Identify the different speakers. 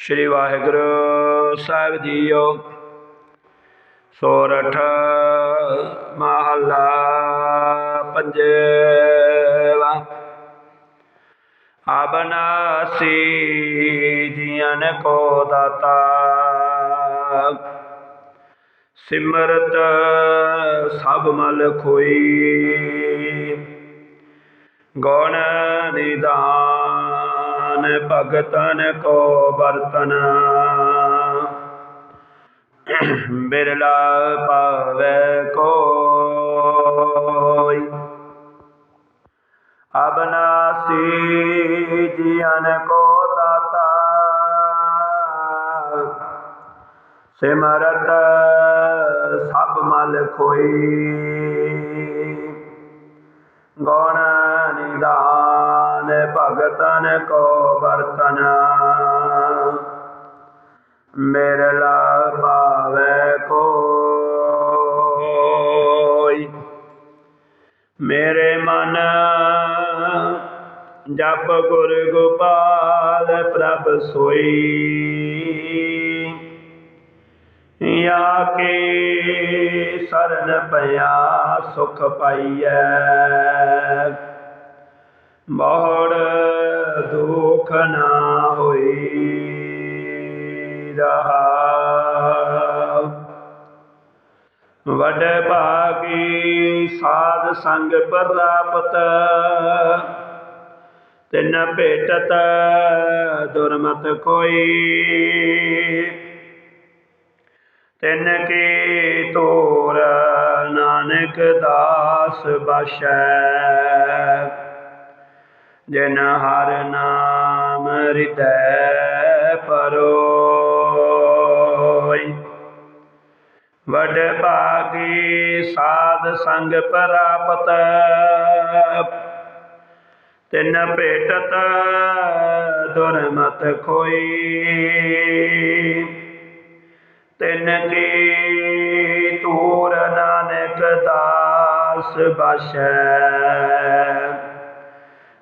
Speaker 1: ਸ੍ਰੀ ਵਾਹਿਗੁਰੂ ਸਾਹਿਬ JIO. ਸੋਰਠ ਮਹੱਲਾ ਪੰਜਵਾ। ਅਬਨਾਸੀ ਜੀਵਨ ਕੋ ਦਾਤਾ। ਸਿਮਰਤ ਸਭ ਮਲ ਖੋਈ। ਗੌਣ ਨਿਦਾਨ ਭਗਤਨ ਕੋ ਬਰਤਨ ਬਿਰਲਾ ਪਾਵੇ ਕੋਈ। ਅਬਨਾਸੀ ਜੀਵਨ ਕੋ ਦਾਤਾ। ਸਿਮਰਤ ਸਭ ਮਲ ਖੋਈ। ਗੁਣ ਨਿਦਾਨ ਭਗਤਨ ਕੋ ਬਰਤਨਾ ਮੇਰੇ ਲਾ ਪਾਵੇ ਕੋਈ। ਮੇਰੇ ਮਨ ਜਪ ਗੁਰ ਗੋਪਾਲ ਪ੍ਰਭ ਸੋਈ। ਯਾ ਕੇ ਸਰਨ ਪਿਆ ਸੁਖ ਪਾਈਐ। ਮੋੜ ਦੁਖ ਨਾ ਹੋਈ ਰਹਾ ਵਡ ਭਾਗੀ ਸਾਧ ਸੰਗ ਪ੍ਰਾਪਤ, ਤਿਨ ਭੇਟਤ ਦੁਰਮਤ ਕੋਈ। ਤਿਨ ਕੀ ਤੋਰ ਨਾਨਕ ਦਾਸ ਬਸੈ ਜਿਨ ਹਰ ਨਾਮ ਹਿਰਦੈ ਪਰੋਈ। ਵਡ ਭਾਗੀ ਸਾਧ ਸੰਗ ਪ੍ਰਾਪਤ, ਤਿਨ ਭੇਟਤ ਦੁਰਮਤ ਖੋਈ। ਤਿਨ ਕੀ ਤੂਰ ਨਾਨਕ ਦਾਸ ਬਸੈ